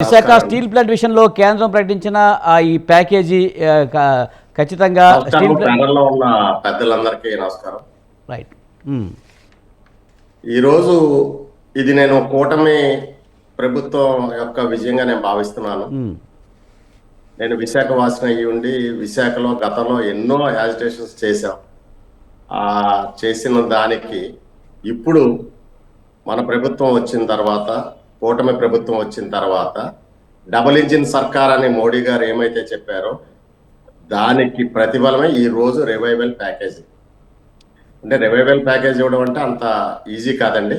Visakha steel plant విషయంలో కేంద్రం ప్రకటించిన ఈ ప్యాకేజీ ఖచ్చితంగా స్టీల్ ఉన్న పెద్దలందరికీ నమస్కారం. రైట్ ఉమ్, ఈరోజు ఇది నేను కూటమి ప్రభుత్వం యొక్క విజయంగా నేను భావిస్తున్నాను. ఉమ్, నేను విశాఖ వాసిన అయ్యి ఉండి విశాఖలో గతంలో ఎన్నో యాజిటేషన్స్ చేశాం. ఆ చేసిన దానికి ఇప్పుడు మన ప్రభుత్వం వచ్చిన తర్వాత కూటమి ప్రభుత్వం వచ్చిన తర్వాత డబుల్ ఇంజిన్ సర్కార్ అని మోడీ గారు ఏమైతే చెప్పారో దానికి ప్రతిఫలమే ఈ రోజు రివైవల్ ప్యాకేజీ అంటే రివైవల్ ప్యాకేజ్ ఇవ్వడం అంటే అంత ఈజీ కాదండి.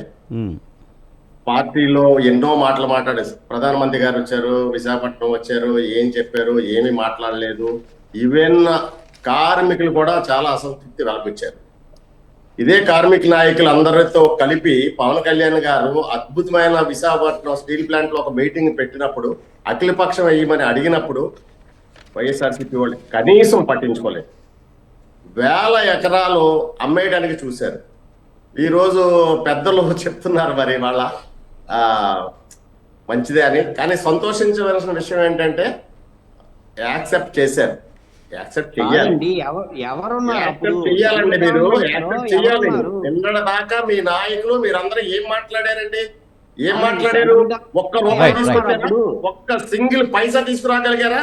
పార్టీలో ఎన్నో మాటలు మాట్లాడే ప్రధానమంత్రి గారు వచ్చారు విశాఖపట్నం వచ్చారు ఏం చెప్పారు ఏమి మాట్లాడలేదు. ఈవెన్ కార్మికులు కూడా చాలా అసంతృప్తి వెలపించారు ఇదే కార్మిక నాయకులు అందరితో కలిపి పవన్ కళ్యాణ్ గారు అద్భుతమైన విశాఖపట్నం స్టీల్ ప్లాంట్లో ఒక మీటింగ్ పెట్టినప్పుడు అఖిలపక్షం వేయమని అడిగినప్పుడు వైఎస్ఆర్సీపీ వాళ్ళు కనీసం పట్టించుకోలేదు. వేల ఎకరాలు అమ్మేయడానికి చూశారు. ఈరోజు పెద్దలు చెప్తున్నారు మరి వాళ్ళ మంచిదే అని. కానీ సంతోషించవలసిన విషయం ఏంటంటే యాక్సెప్ట్ చేశారు. యాక్సెప్ట్ ఎవరున్నారు దాకా మీ నాయకులు మీరందరూ ఏం మాట్లాడారండి? ఏం మాట్లాడారు? ఒక్క రూపాయి ఒక్క సింగిల్ పైసా తీసుకురాగలిగారా?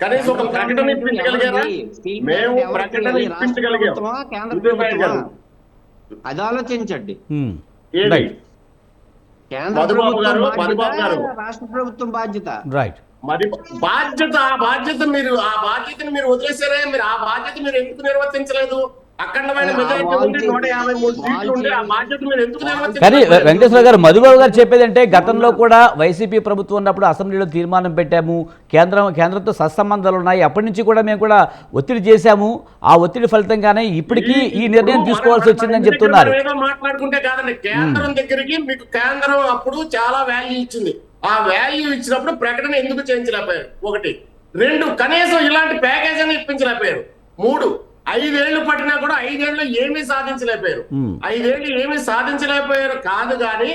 కనీసం ఒక ప్రకటన ఇప్పించగలిగారా? మేము ప్రకటన ఇప్పించగలిగాం. అది ఆలోచించండి. కేంద్ర మధుబాబు ప్రభుత్వం గారు, బాధ్యత, మధుబాబు గారు. రాష్ట్ర ప్రభుత్వం బాధ్యత? రైట్ మరి బాధ్యత ఆ బాధ్యత మీరు ఆ బాధ్యతను మీరు వదిలేసారే మీరు ఆ బాధ్యత మీరు ఎందుకు నిర్వర్తించలేదు? అఖండమైన కానీ వెంకటేశ్వర గారు మధుబాబు గారు చెప్పేది అంటే గతంలో కూడా వైసీపీ ప్రభుత్వం ఉన్నప్పుడు అసెంబ్లీలో తీర్మానం పెట్టాము కేంద్రం కేంద్రంతో సత్సంబంధాలు ఉన్నాయి. అప్పటి నుంచి కూడా మేము కూడా ఒత్తిడి చేశాము. ఆ ఒత్తిడి ఫలితంగానే ఇప్పటికీ ఈ నిర్ణయం తీసుకోవాల్సి వచ్చిందని చెప్తున్నారు. మాట్లాడుకుంటే కాదండి. కేంద్రం దగ్గరికి మీకు కేంద్రం అప్పుడు చాలా వాల్యూ ఇచ్చింది. ఆ వాల్యూ ఇచ్చినప్పుడు ప్రకటన ఎందుకు చేయించలేకపోయారు? ఒకటి. రెండు కనీసం ఇలాంటి ప్యాకేజ్ అని ఇప్పించలేకపోయారు. మూడు ఐదేళ్ళు పట్టినా కూడా ఐదేళ్ళు ఏమీ సాధించలేకపోయారు. ఐదేళ్ళు ఏమీ సాధించలేకపోయారు కాదు కానీ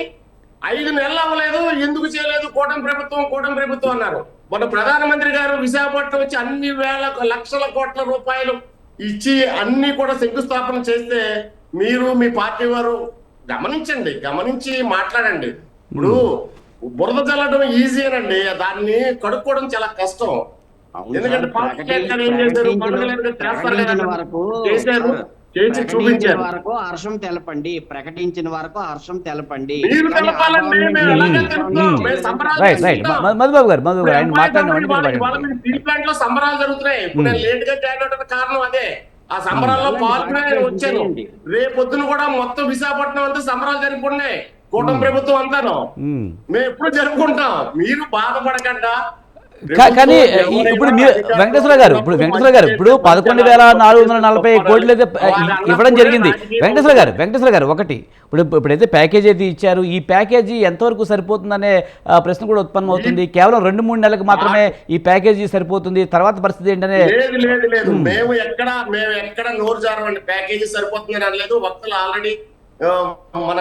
ఐదు నెలలు అవ్వలేదు ఎందుకు చేయలేదు? కూటమి ప్రభుత్వం కూటమి ప్రభుత్వం అన్నారు. మన ప్రధానమంత్రి గారు విశాఖపట్నం వచ్చి అన్ని వేల లక్షల కోట్ల రూపాయలు ఇచ్చి అన్ని కూడా శంకుస్థాపన చేస్తే మీరు మీ పార్టీ వారు గమనించండి గమనించి మాట్లాడండి. ఇప్పుడు బురద చల్లడం ఈజీనండి దాన్ని కడుక్కోవడం చాలా కష్టం. ఎందుకంటే చేశారు? చేసి చూపించారు. వరకు హర్షం తెలపండి. ప్రకటించిన వరకు హర్షం తెలపండి. మధుబాబు గారు మధుబాబు గారు ఆయన మాట్లాడిన ఇవాళ వెంటనే ఇవాళ మీరు స్టీల్ ప్లాంట్లో సంబరాలు జరుగుతున్నాయి. ఇప్పుడు నేను లేట్గా జాయిన్ కారణం అదే. ఆ సంబరాల్లో. పాల్గొనే వచ్చాను. రేపొద్దున కూడా మొత్తం విశాఖపట్నం అంతా సంబరాలు జరుపుకున్నాయి కూటమి ప్రభుత్వం ఉమ్. మేము. ఎప్పుడు జరుపుకుంటాం. మీరు బాధపడకుండా. కానీ ఇప్పుడు మీరు వెంకటేశ్వర గారు ఇప్పుడు వెంకటేశ్వర గారు ఇప్పుడు పదకొండు వేల నాలుగు వందల నలభై కోట్లు అయితే ఇవ్వడం జరిగింది. వెంకటేశ్వర గారు వెంకటేశ్వర గారు ఒకటి. ఇప్పుడు ఇప్పుడైతే ప్యాకేజీ అయితే ఇచ్చారు ఈ ప్యాకేజీ ఎంతవరకు సరిపోతుందనే ప్రశ్న కూడా ఉత్పన్నం అవుతుంది కేవలం రెండు మూడు నెలలకు మాత్రమే ఈ ప్యాకేజీ సరిపోతుంది. తర్వాత పరిస్థితి ఏంటనే లేదు లేదు లేదు. మేము. ఎక్కడ మేము ఎక్కడ నోరు జారమండి. ప్యాకేజీ సరిపోతుందని అనలేదు. వక్తలు ఆల్రెడీ మన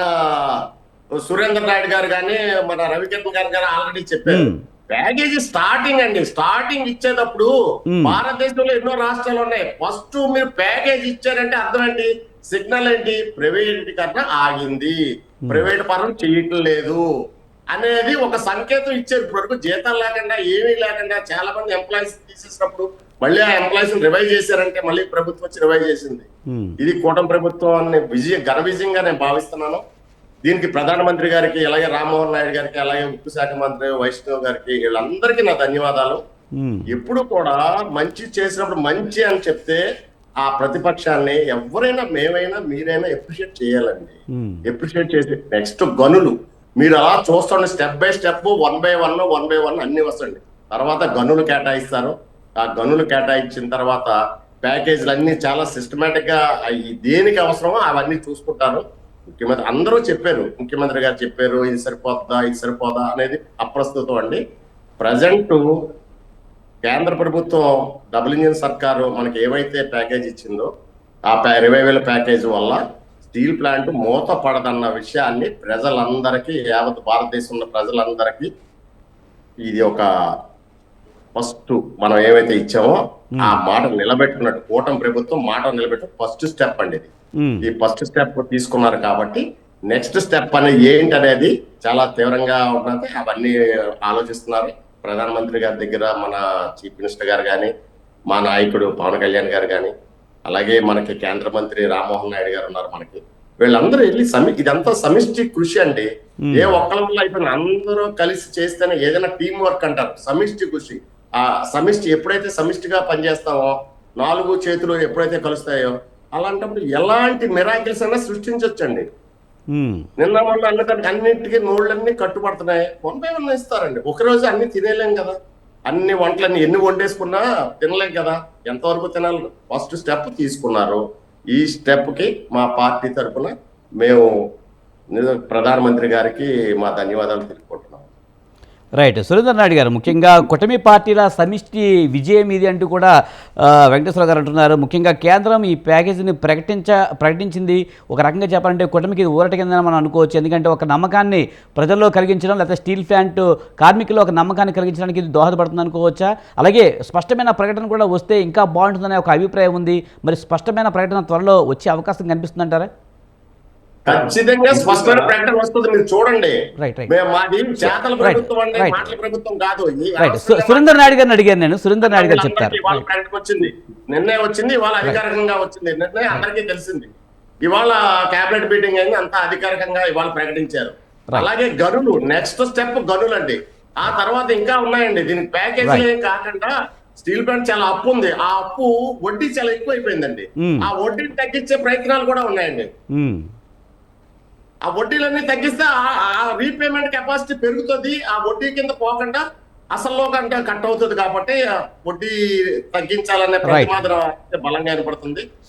సురేంద్ర నాయుడు గారు కానీ మన రవికిరణ్ గారు కానీ ఆల్రెడీ చెప్పారు. ప్యాకేజీ స్టార్టింగ్ అండి. స్టార్టింగ్ ఇచ్చేటప్పుడు. భారతదేశంలో ఎన్నో రాష్ట్రాలు ఉన్నాయి. ఫస్ట్ మీరు ప్యాకేజ్ ఇచ్చారంటే అర్థం ఏంటి? సిగ్నల్ ఏంటి? ప్రైవేటీకరణ ఆగింది. ప్రైవేట్ పరం చేయటం లేదు అనేది ఒక సంకేతం ఇచ్చారు. ఇప్పటివరకు జీతాలు లేకుండా ఏమీ లేకుండా చాలా మంది ఎంప్లాయీస్ తీసేసినప్పుడు మళ్ళీ ఆ ఎంప్లాయీస్ రివైవ్ చేశారంటే మళ్ళీ ప్రభుత్వం వచ్చి రివైవ్ చేసింది. ఇది కూటమి ప్రభుత్వాన్ని విజయ ఘన విజయంగా నేను భావిస్తున్నాను. దీనికి ప్రధానమంత్రి గారికి అలాగే రామ్మోహన్ నాయుడు గారికి అలాగే ఉక్కు శాఖ మంత్రి వైష్ణవ్ గారికి వీళ్ళందరికీ నా ధన్యవాదాలు. ఎప్పుడు కూడా మంచి చేసినప్పుడు మంచి అని చెప్తే ఆ ప్రతిపక్షాన్ని ఎవరైనా మేమైనా మీరైనా ఎప్రిషియేట్ చేయాలండి. ఎప్రిషియేట్ చేసి నెక్స్ట్ గనులు. మీరు అలా చూస్తుండే step by step one by one one by one అన్ని వస్తుంది తర్వాత గనులు కేటాయిస్తారు. ఆ గనులు కేటాయించిన తర్వాత ప్యాకేజీలు అన్ని చాలా సిస్టమేటిక్గా దేనికి అవసరమో అవన్నీ చూసుకుంటారు. ముఖ్యమంత్రి అందరూ చెప్పారు ముఖ్యమంత్రి గారు చెప్పారు ఇది సరిపోతుందా ఇది సరిపోదా అనేది అప్రస్తుతం అండి. ప్రజెంట్ కేంద్ర ప్రభుత్వం డబుల్ ఇంజిన్ సర్కారు మనకి ఏవైతే ప్యాకేజ్ ఇచ్చిందో ఆ రివైవల్ ప్యాకేజ్ వల్ల స్టీల్ ప్లాంట్ మూత పడదన్న విషయాన్ని ప్రజలందరికీ యావత్ భారతదేశంలో ప్రజలందరికీ ఇది ఒక ఫస్ట్ మనం ఏమైతే ఇచ్చామో ఆ మాట నిలబెట్టుకున్నట్టు కూటమి ప్రభుత్వం మాట నిలబెట్టు ఫస్ట్ స్టెప్ అండి ఈ ఫస్ట్ స్టెప్ తీసుకున్నారు కాబట్టి నెక్స్ట్ స్టెప్ అనేది ఏంటి అనేది చాలా తీవ్రంగా ఉన్నది. అవన్నీ ఆలోచిస్తున్నారు. ప్రధానమంత్రి గారి దగ్గర మన చీఫ్ మినిస్టర్ గారు కానీ మా నాయకుడు పవన్ కళ్యాణ్ గారు కానీ అలాగే మనకి కేంద్ర మంత్రి రామ్మోహన్ నాయుడు గారు ఉన్నారు మనకి. వీళ్ళందరూ వెళ్ళి సమి ఇదంతా సమిష్టి కృషి అండి. ఏ ఒక్కళ్ళ వల్ల అందరూ కలిసి చేస్తేనే ఏదైనా టీం వర్క్ అంటారు. సమిష్టి కృషి. ఆ సమిష్టి ఎప్పుడైతే సమిష్టిగా పనిచేస్తామో నాలుగు చేతులు ఎప్పుడైతే కలుస్తాయో అలాంటప్పుడు ఎలాంటి మిరాకిల్స్ అయినా సృష్టించవచ్చండి నిన్న వాళ్ళు అన్నదానికి అన్నింటికి నోళ్ళన్నీ కట్టుబడుతున్నాయి. వన్ బై వన్ ఇస్తారండి ఒక రోజు అన్ని తినేలేం కదా. అన్ని వంటలన్నీ ఎన్ని వండేసుకున్నా తినలేం కదా. ఎంతవరకు తినాలి? ఫస్ట్ స్టెప్ తీసుకున్నారు. ఈ స్టెప్కి మా పార్టీ తరఫున మేము ప్రధానమంత్రి గారికి మా ధన్యవాదాలు తెలుపుకుంటున్నాం. రైట్ సురేందర్ నాయుడు గారు ముఖ్యంగా కూటమి పార్టీల సమిష్టి విజయం ఇది అంటూ కూడా వెంకటేశ్వర గారు అంటున్నారు. ముఖ్యంగా కేంద్రం ఈ ప్యాకేజీని ప్రకటించ ప్రకటించింది. ఒక రకంగా చెప్పాలంటే కూటమికి ఊరట కిందని మనం అనుకోవచ్చు. ఎందుకంటే ఒక నమ్మకాన్ని ప్రజల్లో కలిగించడం లేకపోతే స్టీల్ ప్లాంట్ కార్మికుల్లో ఒక నమ్మకాన్ని కలిగించడానికి ఇది దోహదపడుతుంది అనుకోవచ్చా? అలాగే స్పష్టమైన ప్రకటన కూడా వస్తే ఇంకా బాగుంటుందనే ఒక అభిప్రాయం ఉంది. మరి స్పష్టమైన ప్రకటన త్వరలో వచ్చే అవకాశం కనిపిస్తుందంటారా? ఖచ్చితంగా స్పష్టమైన ప్రకటన వస్తుంది. మీరు చూడండి. మాది చేతల ప్రభుత్వం అండి right. మాటల ప్రభుత్వం కాదు. సురేంద్ర నాయుడు గారిని అడిగాను నేను. సురేంద్ర నాయుడు గారు చెప్తారు ఇవాళ ప్రకటన వచ్చింది. నిన్నే వచ్చింది ఇవాళ అధికారికంగా వచ్చింది. నిన్నే అందరికీ తెలిసింది. ఇవాళ కేబినెట్ మీటింగ్ అయింది అంతా అధికారికంగా ఇవాళ ప్రకటించారు. అలాగే గనులు నెక్స్ట్ స్టెప్ గనులు అండి ఆ తర్వాత ఇంకా ఉన్నాయండి. దీనికి. ఏం కాకుండా స్టీల్ ప్లాంట్ చాలా అప్పు ఉంది. ఆ అప్పు వడ్డీ చాలా ఎక్కువ అయిపోయిందండి Hmm. ఆ వడ్డీని తగ్గించే ప్రయత్నాలు కూడా ఉన్నాయండి. ఉమ్, ఆ వడ్డీలన్నీ తగ్గిస్తే ఆ- ఆ రీపేమెంట్ కెపాసిటీ పెరుగుతుంది. ఆ వడ్డీ కింద పోకుండా అసల్లో కంటే కట్ అవుతుంది కాబట్టి వడ్డీ తగ్గించాలనే ప్రతిపాదన బలంగా ఏర్పడుతుంది.